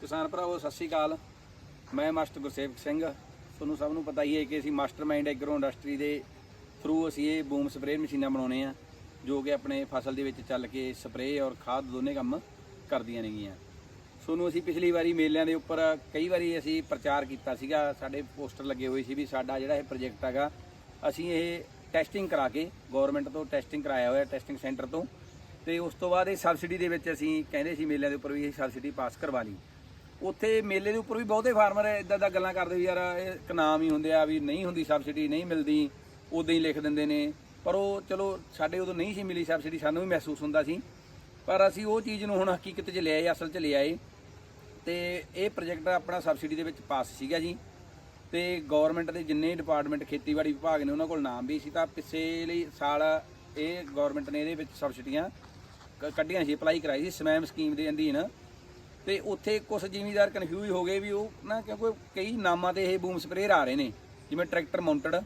ਕਿਸਾਨ ਭਰਾਵੋ, ਸਤਿ ਸ਼੍ਰੀ ਅਕਾਲ। ਮੈਂ ਮਾਸਟਰ ਗੁਰਸੇਵਕ ਸਿੰਘ। ਤੁਹਾਨੂੰ ਸਭ ਨੂੰ ਪਤਾ ਹੀ ਹੈ ਕਿ ਅਸੀਂ ਮਾਸਟਰਮਾਈਂਡ ਐਗਰੋ ਇੰਡਸਟਰੀ ਦੇ ਥਰੂ ਅਸੀਂ ਇਹ ਬੂਮ ਸਪਰੇਅ ਮਸ਼ੀਨਾਂ ਬਣਾਉਣੇ ਆ, ਜੋ ਕਿ ਆਪਣੇ ਫਸਲ ਦੇ ਵਿੱਚ ਚੱਲ ਕੇ ਸਪਰੇਅ ਔਰ ਖਾਦ ਦੋਨੇ ਕੰਮ ਕਰਦੀਆਂ ਨੇਗੀਆਂ। ਤੁਹਾਨੂੰ ਅਸੀਂ ਪਿਛਲੀ ਵਾਰੀ ਮੇਲਿਆਂ ਦੇ ਉੱਪਰ ਕਈ ਵਾਰੀ ਅਸੀਂ ਪ੍ਰਚਾਰ ਕੀਤਾ ਸੀਗਾ, ਸਾਡੇ ਪੋਸਟਰ ਲੱਗੇ ਹੋਏ ਸੀ ਵੀ ਸਾਡਾ ਜਿਹੜਾ ਇਹ ਪ੍ਰੋਜੈਕਟ ਹੈਗਾ, ਅਸੀਂ ਇਹ ਟੈਸਟਿੰਗ ਕਰਾ ਕੇ ਗਵਰਨਮੈਂਟ ਤੋਂ ਟੈਸਟਿੰਗ ਕਰਾਇਆ ਹੋਇਆ ਟੈਸਟਿੰਗ ਸੈਂਟਰ ਤੋਂ। ਤੇ ਉਸ ਤੋਂ ਬਾਅਦ ਇਹ ਸਬਸਿਡੀ ਦੇ ਵਿੱਚ ਅਸੀਂ ਕਹਿੰਦੇ ਸੀ ਮੇਲਿਆਂ ਦੇ ਉੱਪਰ ਵੀ ਇਹ ਸਬਸਿਡੀ ਪਾਸ ਕਰਵਾ ਲਈ। ਉੱਥੇ ਮੇਲੇ ਦੇ ਉੱਪਰ ਵੀ ਬਹੁਤੇ ਫਾਰਮਰ ਇਦਾਂ ਦਾ ਗੱਲਾਂ ਕਰਦੇ ਵੀ ਯਾਰ ਇਹ ਇੱਕ ਨਾਮ ਹੀ ਹੁੰਦੇ ਆ ਵੀ ਨਹੀਂ ਹੁੰਦੀ ਸਬਸਿਡੀ, ਨਹੀਂ ਮਿਲਦੀ ਉਦਾਂ ਹੀ ਲਿਖ ਦਿੰਦੇ ਨੇ। ਪਰ ਉਹ ਚਲੋ ਸਾਡੇ ਉਦੋਂ ਨਹੀਂ ਸੀ ਮਿਲੀ ਸਬਸਿਡੀ, ਸਾਨੂੰ ਵੀ ਮਹਿਸੂਸ ਹੁੰਦਾ ਸੀ। ਪਰ ਅਸੀਂ ਉਹ ਚੀਜ਼ ਨੂੰ ਹੁਣ ਹਕੀਕਤ 'ਚ ਲਿਆਏ, ਅਸਲ 'ਚ ਲਿਆਏ। ਤੇ ਇਹ ਪ੍ਰੋਜੈਕਟ ਆਪਣਾ ਸਬਸਿਡੀ ਦੇ ਵਿੱਚ ਪਾਸ ਸੀਗਾ ਜੀ। ਤੇ ਗਵਰਨਮੈਂਟ ਦੇ ਜਿੰਨੇ ਡਿਪਾਰਟਮੈਂਟ ਖੇਤੀਬਾੜੀ ਵਿਭਾਗ ਨੇ ਉਹਨਾਂ ਕੋਲ ਨਾਮ ਵੀ ਸੀ ਤਾਂ ਪਿੱਛੇ ਲਈ ਸਾਲ ਇਹ ਗਵਰਨਮੈਂਟ ਨੇ ਇਹਦੇ ਵਿੱਚ ਸਬਸਿਡੀਆਂ ਕੱਢੀਆਂ ਸੀ, ਅਪਲਾਈ ਕਰਾਈ ਸੀ ਸਮੈਮ ਸਕੀਮ ਦੇ ਅਧੀਨ। ਤੇ ਉੱਥੇ ਕੁਝ ਜ਼ਿਮੀਦਾਰ ਕਨਫਿਊਜ਼ ਹੋ ਗਏ ਵੀ ਉਹ ਨਾ ਕਿਉਂਕਿ ਕਈ ਨਾਮਾਂ ਤੇ ਇਹ ਬੂਮ ਸਪਰੇਅਰ ਆ ਰਹੇ ਨੇ, ਜਿਵੇਂ ਟਰੈਕਟਰ ਮਾਊਂਟਡ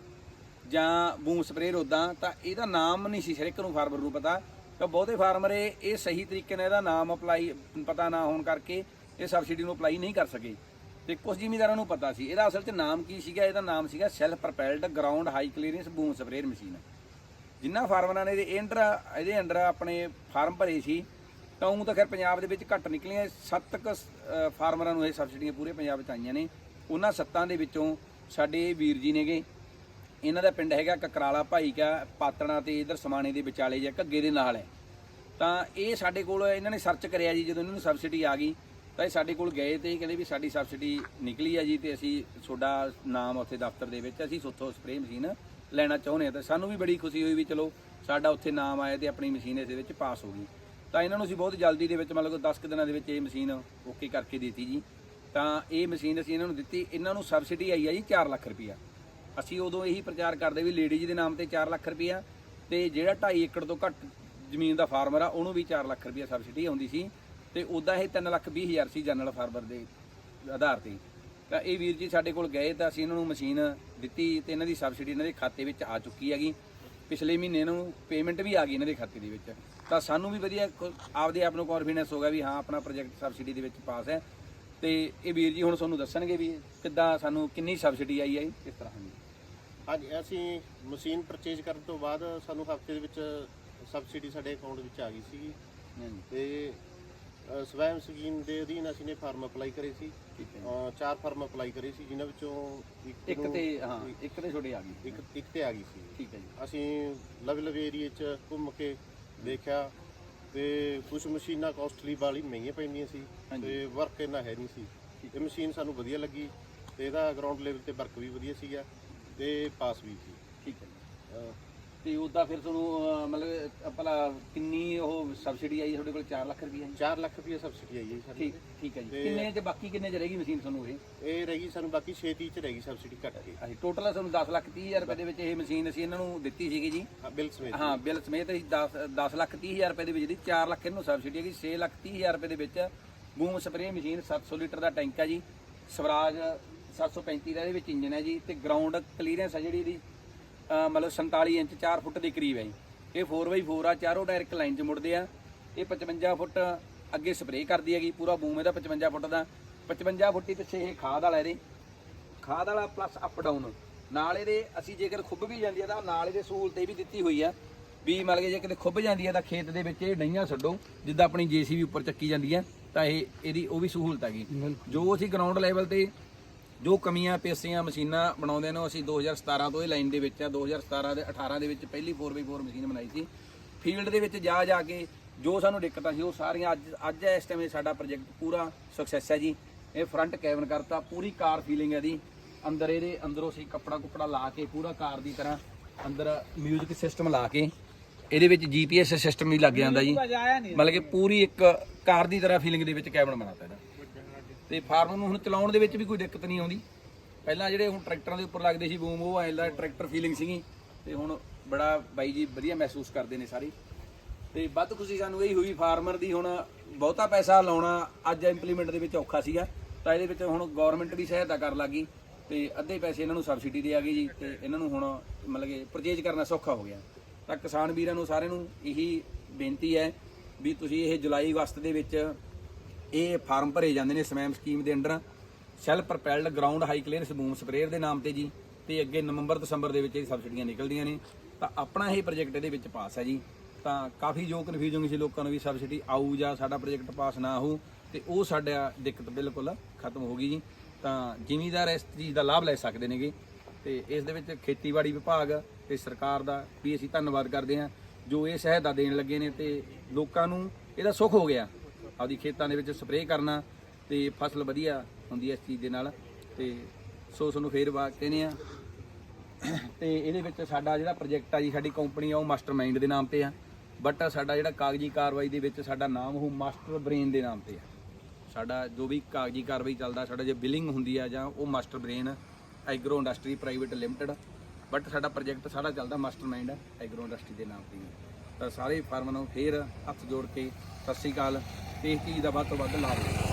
ਜਾਂ ਬੂਮ ਸਪਰੇਅਰ ਉਦਾਂ ਤਾਂ ਇਹਦਾ ਨਾਮ ਨਹੀਂ ਸੀ ਹਰੇਕ ਨੂੰ ਫਾਰਮਰ ਨੂੰ ਪਤਾ। ਤਾਂ ਬਹੁਤੇ ਫਾਰਮਰ ਇਹ ਇਹ ਸਹੀ ਤਰੀਕੇ ਨਾਲ ਇਹਦਾ ਨਾਮ ਅਪਲਾਈ ਪਤਾ ਨਾ ਹੋਣ ਕਰਕੇ ਇਹ ਸਬਸਿਡੀ ਨੂੰ ਅਪਲਾਈ ਨਹੀਂ ਕਰ ਸਕੇ। ਤੇ ਕੁਝ ਜ਼ਿਮੀਦਾਰਾਂ ਨੂੰ ਪਤਾ ਸੀ, ਇਹਦਾ ਅਸਲ 'ਚ ਨਾਮ ਕੀ ਸੀਗਾ? ਇਹਦਾ ਨਾਮ ਸੀਗਾ self propelled ground high clearance boom sprayer machine. ਜਿਨ੍ਹਾਂ ਫਾਰਮਰਾਂ ਨੇ ਇਹਦੇ ਅੰਡਰ ਇਹਦੇ ਅੰਡਰ ਆਪਣੇ ਫਾਰਮ ਭਰੇ ਸੀ ਤਾਂ ਉਹ ਤਾਂ ਖੈਰ ਪੰਜਾਬ ਦੇ ਵਿੱਚ ਘੱਟ ਨਿਕਲੀਆਂ। ਸੱਤ ਕੁ ਫਾਰਮਰਾਂ ਨੂੰ ਇਹ ਸਬਸਿਡੀਆਂ ਪੂਰੇ ਪੰਜਾਬ 'ਚ ਆਈਆਂ ਨੇ। ਉਹਨਾਂ ਸੱਤਾਂ ਦੇ ਵਿੱਚੋਂ ਸਾਡੇ ਵੀਰ ਜੀ ਨੇਗੇ। ਇਹਨਾਂ ਦਾ ਪਿੰਡ ਹੈਗਾ ਕਕਰਾਲਾ ਭਾਈ ਕਾ ਪਾਤਣਾ ਤੇ ਇਧਰ ਸਮਾਣੇ ਦੇ ਵਿਚਾਲੇ ਜਾਂ ਘੱਗੇ ਦੇ ਨਾਲ ਹੈ। ਤਾਂ ਇਹ ਸਾਡੇ ਕੋਲ ਇਹਨਾਂ ਨੇ ਸਰਚ ਕਰਿਆ ਜੀ, ਜਦੋਂ ਇਹਨਾਂ ਨੂੰ ਸਬਸਿਡੀ ਆ ਗਈ, ਤਾਂ ਇਹ ਸਾਡੇ ਕੋਲ ਗਏ ਤੇ ਇਹ ਕਹਿੰਦੇ ਵੀ ਸਾਡੀ ਸਬਸਿਡੀ ਨਿਕਲੀ ਆ ਜੀ ਤੇ ਅਸੀਂ ਤੁਹਾਡਾ ਨਾਮ ਉੱਥੇ ਦਫ਼ਤਰ ਦੇ ਵਿੱਚ ਅਸੀਂ ਸੁੱਥੋ ਸਪਰੇਅ ਮਸ਼ੀਨ ਲੈਣਾ ਚਾਹੁੰਦੇ ਹਾਂ। ਤਾਂ ਸਾਨੂੰ ਵੀ ਬੜੀ ਖੁਸ਼ੀ ਹੋਈ ਵੀ ਚਲੋ ਸਾਡਾ ਉੱਥੇ ਨਾਮ ਆਇਆ ਤੇ ਆਪਣੀ ਮਸ਼ੀਨ ਇਹਦੇ ਵਿੱਚ ਪਾਸ ਹੋ ਗਈ। ਤਾਂ ਇਹਨਾਂ ਨੂੰ ਅਸੀਂ ਬਹੁਤ ਜਲਦੀ ਦੇ ਵਿੱਚ ਮਤਲਬ 10 ਕੁ ਦਿਨਾਂ ਦੇ ਵਿੱਚ ਇਹ ਮਸ਼ੀਨ ਓਕੇ ਕਰਕੇ ਦਿੱਤੀ ਜੀ। ਤਾਂ ਇਹ ਮਸ਼ੀਨ ਅਸੀਂ ਇਹਨਾਂ ਨੂੰ ਦਿੱਤੀ, ਇਹਨਾਂ ਨੂੰ ਸਬਸਿਡੀ ਆਈ ਆ ਜੀ 4 ਲੱਖ ਰੁਪਈਆ। ਅਸੀਂ ਉਦੋਂ ਇਹੀ ਪ੍ਰਚਾਰ ਕਰਦੇ ਵੀ ਲੇਡੀਜ਼ ਦੇ ਨਾਮ ਤੇ 4 ਲੱਖ ਰੁਪਈਆ ਤੇ ਜਿਹੜਾ 2.5 ਏਕੜ ਤੋਂ ਘੱਟ ਜ਼ਮੀਨ ਦਾ ਫਾਰਮਰ ਆ, ਉਹਨੂੰ ਵੀ 4 ਲੱਖ ਰੁਪਈਆ ਸਬਸਿਡੀ ਆਉਂਦੀ ਸੀ ਤੇ ਉਦਾਂ ਇਹ 3 ਲੱਖ 20 ਹਜ਼ਾਰ ਸੀ ਜਨਰਲ ਫਾਰਮਰ ਦੇ ਆਧਾਰ ਤੇ। ਤਾਂ ਇਹ ਵੀਰ ਜੀ ਸਾਡੇ ਕੋਲ ਗਏ ਤਾਂ ਅਸੀਂ ਇਹਨਾਂ ਨੂੰ ਮਸ਼ੀਨ ਦਿੱਤੀ ਤੇ ਇਹਨਾਂ ਦੀ ਸਬਸਿਡੀ ਇਹਨਾਂ ਦੇ ਖਾਤੇ ਵਿੱਚ ਆ ਚੁੱਕੀ ਹੈਗੀ। ਪਿਛਲੇ ਮਹੀਨੇ ਇਹਨਾਂ ਨੂੰ ਪੇਮੈਂਟ ਵੀ ਆ ਗਈ ਇਹਨਾਂ ਦੇ ਖਾਤੇ ਦੇ ਵਿੱਚ। ਤਾਂ ਸਾਨੂੰ ਵੀ ਵਧੀਆ ਆਪਦੇ ਆਪ ਨੂੰ ਕੌਨਫੀਡੈਂਸ ਹੋ ਗਿਆ ਵੀ ਹਾਂ ਆਪਣਾ ਪ੍ਰੋਜੈਕਟ ਸਬਸਿਡੀ ਦੇ ਵਿੱਚ ਪਾਸ ਹੈ। ਤੇ ਇਹ ਵੀਰ ਜੀ ਹੁਣ ਤੁਹਾਨੂੰ ਦੱਸਣਗੇ ਵੀ ਕਿੱਦਾਂ ਸਾਨੂੰ ਕਿੰਨੀ ਸਬਸਿਡੀ ਆਈ ਹੈ ਕਿਸ ਤਰ੍ਹਾਂ। ਹਾਂਜੀ। ਹਾਂਜੀ ਅਸੀਂ ਮਸ਼ੀਨ ਪਰਚੇਜ ਕਰਨ ਤੋਂ ਬਾਅਦ ਸਾਨੂੰ ਹਫ਼ਤੇ ਦੇ ਵਿੱਚ ਸਬਸਿਡੀ ਸਾਡੇ ਅਕਾਊਂਟ ਵਿੱਚ ਆ ਗਈ ਸੀਗੀ। ਹਾਂਜੀ। ਤੇ ਅ, ਸਵੈਮ ਸਕੀਮ ਦੇ ਅਧੀਨ ਅਸੀਂ ਨੇ ਫਾਰਮ ਅਪਲਾਈ ਕਰੇ ਸੀ। ਠੀਕ ਹੈ। ਅ, ਚਾਰ ਫਾਰਮ ਅਪਲਾਈ ਕਰੇ ਸੀ ਜਿਨ੍ਹਾਂ ਵਿੱਚੋਂ ਇੱਕ ਨੂੰ- ਤੇ ਹਾਂ ਇੱਕ ਤੇ ਛੋਟੇ ਆ ਗਈ। ਇੱਕ ਇੱਕ ਤੇ ਆ ਗਈ ਸੀ। ਠੀਕ ਹੈ ਜੀ। ਅਸੀਂ ਲਵੇ ਲਵੇ ਏਰੀਏ 'ਚ ਘੁੰਮ ਕੇ ਦੇਖਿਆ ਤੇ ਕੁਝ ਮਸ਼ੀਨਾਂ ਕਾਸਟਲੀ ਵਾਲੀ ਮਹਿੰਗੀਆਂ ਪੈਂਦੀਆਂ ਸੀ ਹਾਂਜੀ। ਤੇ ਵਰਕ ਇੰਨਾ ਹੈ ਨਹੀਂ ਸੀ ਇਹ ਮਸ਼ੀਨ ਸਾਨੂੰ ਵਧੀਆ ਲੱਗੀ ਤੇ ਇਹਦਾ ਗਰਾਊਂਡ ਲੈਵਲ ਤੇ ਵਰਕ ਵੀ ਵਧੀਆ ਸੀਗਾ ਤੇ ਪਾਸ ਵੀ ਸੀ ਠੀਕ ਹੈ ਜੀ। ਤੇ ਉਦਾਂ ਫਿਰ ਤੁਹਾਨੂੰ ਅਹ, ਮਤਲਬ ਭਲਾ ਕਿੰਨੀ ਉਹ ਸਬਸਿਡੀ ਆਈ ਤੁਹਾਡੇ ਕੋਲ? 4 ਲੱਖ ਰੁਪਏ 4 ਲੱਖ ਰੁਪਏ ਸਬਸਿਡੀ ਆਈ ਹੈ ਸਾਡੀ। ਠੀਕ ਠੀਕ ਹੈ ਜੀ। ਤੇ- ਕਿੰਨੇ ਚ ਬਾਕੀ ਕਿੰਨੇ ਚ ਰਹੇਗੀ ਮਸ਼ੀਨ ਤੁਹਾਨੂੰ ਇਹ? ਇਹ ਰਹੀ ਸਾਨੂੰ ਬਾਕੀ 6 30 ਚ ਰਹੀ ਸਬਸਿਡੀ ਘੱਟ ਕੇ। ਅਸੀਂ ਟੋਟਲ ਤੁਹਾਨੂੰ 10 ਲੱਖ 30 ਹਜ਼ਾਰ ਰੁਪਏ ਦੇ ਵਿੱਚ ਇਹ ਮਸ਼ੀਨ ਅਸੀਂ ਇਹਨਾਂ ਨੂੰ ਦਿੱਤੀ ਸੀਗੀ ਜੀ। ਹਾਂ, ਬਿੱਲ ਸਮੇਤ। ਹਾਂ ਬਿੱਲ ਸਮੇਤ ਅਸੀਂ 10 10 ਲੱਖ 30 ਹਜ਼ਾਰ ਰੁਪਏ ਦੇ ਵਿੱਚ ਦੀ 4 ਲੱਖ ਇਹਨੂੰ ਸਬਸਿਡੀ ਹੈਗੀ। 6 ਲੱਖ 30 ਹਜ਼ਾਰ ਰੁਪਏ ਦੇ ਵਿੱਚ ਬੂਮ ਸਪਰੇਅ ਮਸ਼ੀਨ 700 ਲੀਟਰ ਦਾ ਟੈਂਕ ਹੈ ਜੀ। ਸਵਰਾਜ 735 ਦਾ ਇਹਦੇ ਵਿੱਚ ਇੰਜਨ ਹੈ ਜੀ। ਤੇ ਗਰਾਊਂਡ ਕਲੀਅਰੈਂਸ ਹੈ ਜਿਹੜੀ ਇਹਦੀ। ਮਤਲਬ 47 ਇੰਚ 4 ਫੁੱਟ ਦੇ ਕਰੀਬ ਹੈ ਜੀ। ਇਹ 4x4 ਆ ਚਾਰੋਂ ਟਾਇਰ ਇੱਕ ਲਾਈਨ 'ਚ ਮੁੜਦੇ ਆ। ਇਹ 55 ਫੁੱਟ ਅੱਗੇ ਸਪਰੇਅ ਕਰਦੀ ਹੈਗੀ ਪੂਰਾ ਬੂਮ ਇਹਦਾ 55 ਫੁੱਟ ਦਾ। 55 ਫੁੱਟੀ ਪਿੱਛੇ ਇਹ ਖਾਦ ਵਾਲਾ ਇਹਦੇ। ਖਾਦ ਵਾਲਾ ਪਲੱਸ ਅਪ ਡਾਊਨ ਨਾਲ ਇਹਦੇ ਅਸੀਂ ਜੇਕਰ ਖੁੱਬ ਵੀ ਜਾਂਦੀ ਹੈ ਤਾਂ ਨਾਲ ਇਹਦੇ ਸਹੂਲਤ ਇਹ ਵੀ ਦਿੱਤੀ ਹੋਈ ਆ ਵੀ ਮਤਲਬ ਕਿ ਜੇ ਕਿਤੇ ਖੁੱਬ ਜਾਂਦੀ ਹੈ ਤਾਂ ਖੇਤ ਦੇ ਵਿੱਚ ਇਹ ਡਈਆਂ ਛੱਡੋ ਜਿੱਦਾਂ ਆਪਣੀ ਜੀਸੀਬੀ ਉੱਪਰ ਚੱਕੀ ਜਾਂਦੀ ਹੈ ਤਾਂ ਇਹ ਇਹਦੀ ਉਹ ਵੀ ਸਹੂਲਤ ਹੈਗੀ। ਜੋ ਅਸੀਂ ਗਰਾਊਂਡ ਲੈਵਲ ਤੇ ਜੋ ਕਮੀਆਂ ਪੇਸੀਆਂ ਮਸ਼ੀਨਾਂ ਬਣਾਉਂਦੇ ਨੇ ਅਸੀਂ 2017 ਤੋਂ ਇਹ ਲਾਈਨ ਦੇ ਵਿੱਚ ਆ 2017 ਦੇ 18 ਦੇ ਵਿੱਚ ਪਹਿਲੀ 4x4 ਮਸ਼ੀਨ ਬਣਾਈ ਸੀ। ਫੀਲਡ ਦੇ ਵਿੱਚ ਜਾ ਜਾ ਕੇ ਜੋ ਸਾਨੂੰ ਦਿੱਕਤਾਂ ਸੀ ਉਹ ਸਾਰੀਆਂ ਅੱਜ ਅੱਜ ਇਸ ਟਾਈਮ ਸਾਡਾ ਪ੍ਰੋਜੈਕਟ ਪੂਰਾ ਸਕਸੈਸ ਹੈ ਜੀ। ਇਹ ਫਰੰਟ ਕੈਬਨ ਕਰਤਾ ਪੂਰੀ ਕਾਰ ਫੀਲਿੰਗ ਹੈ ਦੀ ਅੰਦਰ ਇਹਦੇ ਅੰਦਰੋਂ ਅਸੀਂ ਕੱਪੜਾ ਕੁਪੜਾ ਲਾ ਕੇ ਪੂਰਾ ਕਾਰ ਦੀ ਤਰ੍ਹਾਂ ਅੰਦਰ 뮤직 ਸਿਸਟਮ ਲਾ ਕੇ ਇਹਦੇ ਵਿੱਚ ਜੀਪੀਐਸ ਸਿਸਟਮ ਵੀ ਲੱਗ ਜਾਂਦਾ ਜੀ। ਮਤਲਬ ਕਿ ਪੂਰੀ ਇੱਕ ਕਾਰ ਦੀ ਤਰ੍ਹਾਂ ਫੀਲਿੰਗ ਦੇ ਵਿੱਚ ਕੈਬਨ ਬਣਾਤਾ ਇਹਦਾ। ਤੇ ਫਾਰਮ ਨੂੰ ਹੁਣ ਚਲਾਉਣ ਦੇ ਵਿੱਚ ਵੀ ਕੋਈ ਦਿੱਕਤ ਨਹੀਂ ਆਉਂਦੀ। ਪਹਿਲਾਂ ਜਿਹੜੇ ਹੁਣ ਟਰੈਕਟਰਾਂ ਦੇ ਉੱਪਰ ਲੱਗਦੇ ਸੀ ਬੂਮ ਉਹ ਐਂ ਦਾ ਟਰੈਕਟਰ ਫੀਲਿੰਗ ਸੀਗੀ। ਤੇ ਹੁਣ ਬੜਾ ਬਾਈ ਜੀ ਵਧੀਆ ਮਹਿਸੂਸ ਕਰਦੇ ਨੇ ਸਾਰੇ। ਤੇ ਵੱਧ ਖੁਸ਼ੀ ਸਾਨੂੰ ਇਹੀ ਹੋਈ, ਫਾਰਮਰ ਦੀ ਹੁਣ ਬਹੁਤਾ ਪੈਸਾ ਲਾਉਣਾ ਅੱਜ ਇੰਪਲੀਮੈਂਟ ਦੇ ਵਿੱਚ ਔਖਾ ਸੀਗਾ। ਤਾਂ ਇਹਦੇ ਵਿੱਚ ਹੁਣ ਗਵਰਨਮੈਂਟ ਵੀ ਸਹਾਇਤਾ ਕਰਨ ਲੱਗੀ ਤੇ ਅੱਧੇ ਪੈਸੇ ਇਹਨਾਂ ਨੂੰ ਸਬਸਿਡੀ ਦੇ ਆ ਗਈ ਜੀ ਤੇ ਇਹਨਾਂ ਨੂੰ ਹੁਣ ਮਤਲਬ ਕਿ ਪਰਚੇਜ ਕਰਨਾ ਸੌਖਾ ਹੋ ਗਿਆ। ਤਾਂ ਕਿਸਾਨ ਵੀਰਾਂ ਨੂੰ ਸਾਰਿਆਂ ਨੂੰ ਇਹੀ ਬੇਨਤੀ ਹੈ ਵੀ ਤੁਸੀਂ ਇਹ ਜੁਲਾਈ ਅਗਸਤ ਦੇ ਵਿੱਚ ਇਹ ਫਾਰਮ ਭਰੇ ਜਾਂਦੇ ਨੇ ਸਮੈਮ ਸਕੀਮ ਦੇ under. Self propelled ground high clearance boom sprayer ਦੇ ਨਾਮ ਤੇ ਜੀ। ਤੇ ਅੱਗੇ ਨਵੰਬਰ ਦਸੰਬਰ ਦੇ ਵਿੱਚ ਇਹ ਸਬਸਿਡੀਆਂ ਨਿਕਲਦੀਆਂ ਨੇ। ਤਾਂ ਆਪਣਾ ਇਹ ਪ੍ਰੋਜੈਕਟ ਇਹਦੇ ਵਿੱਚ ਪਾਸ ਹੈ ਜੀ। ਤਾਂ ਕਾਫੀ ਜੋ ਕਨਫਿਊਜ਼ਨ ਸੀ ਲੋਕਾਂ ਨੂੰ ਵੀ ਸਬਸਿਡੀ ਆਊ ਜਾਂ ਸਾਡਾ ਪ੍ਰੋਜੈਕਟ ਪਾਸ ਨਾ ਹੋਊ, ਤੇ ਉਹ ਸਾਡਾ ਦਿੱਕਤ ਬਿਲਕੁਲ ਖਤਮ ਹੋ ਗਈ ਜੀ। ਤਾਂ ਜ਼ਿਮੀਦਾਰ ਇਸ ਚੀਜ਼ ਦਾ ਲਾਭ ਲੈ ਸਕਦੇ ਨੇਗੇ। ਤੇ ਇਸ ਦੇ ਵਿੱਚ ਖੇਤੀਬਾੜੀ ਵਿਭਾਗ ਤੇ ਸਰਕਾਰ ਦਾ ਵੀ ਅਸੀਂ ਧੰਨਵਾਦ ਕਰਦੇ ਹਾਂ, ਜੋ ਇਹ ਸਹਾਇਤਾ ਦੇਣ ਲੱਗੇ ਨੇ ਤੇ ਲੋਕਾਂ ਨੂੰ ਇਹਦਾ ਸੁੱਖ ਹੋ ਗਿਆ। ਆਪਦੀ ਖੇਤਾਂ ਦੇ ਵਿੱਚ ਸਪਰੇਅ ਕਰਨਾ ਤੇ ਫਸਲ ਵਧੀਆ ਹੁੰਦੀ ਹੈ ਇਸ ਚੀਜ਼ ਦੇ ਨਾਲ। ਤੇ ਸੋ ਤੁਹਾਨੂੰ ਫੇਰ ਵਾ ਕਹਿੰਦੇ ਆ। ਤੇ ਇਹਦੇ ਵਿੱਚ ਸਾਡਾ ਜਿਹੜਾ ਪ੍ਰੋਜੈਕਟ ਆ ਜੀ, ਸਾਡੀ ਕੰਪਨੀ ਆ, ਉਹ ਮਾਸਟਰਮਾਈਂਡ ਦੇ ਨਾਮ ਤੇ ਆ। ਬਟ ਸਾਡਾ ਜਿਹੜਾ ਕਾਗਜ਼ੀ ਕਾਰਵਾਈ ਦੇ ਵਿੱਚ ਸਾਡਾ ਨਾਮ, ਉਹ ਮਾਸਟਰ ਬ੍ਰੇਨ ਦੇ ਨਾਮ ਤੇ ਆ। ਸਾਡਾ ਜੋ ਵੀ ਕਾਗਜ਼ੀ ਕਾਰਵਾਈ ਚੱਲਦਾ, ਸਾਡਾ ਜੇ ਬਿਲਿੰਗ ਹੁੰਦੀ ਆ ਜਾਂ ਉਹ master brain agro industry private limited but ਸਾਡਾ ਪ੍ਰੋਜੈਕਟ ਸਾਰਾ ਚੱਲਦਾ ਮਾਸਟਰਮਾਈਂਡ ਐਗਰੋ ਇੰਡਸਟਰੀ ਦੇ ਨਾਮ ਤੇ ਹੀ। ਤਾਂ ਸਾਰੇ ਫਾਰਮਾਂ ਨੂੰ ਫੇਰ ਹੱਥ ਜੋੜ ਕੇ ਸਤਿ ਸ੍ਰੀ ਅਕਾਲ। ਤੇ ਇਸ ਚੀਜ਼ ਦਾ ਵੱਧ ਤੋਂ ਵੱਧ ਲਾਭ। ਲਓ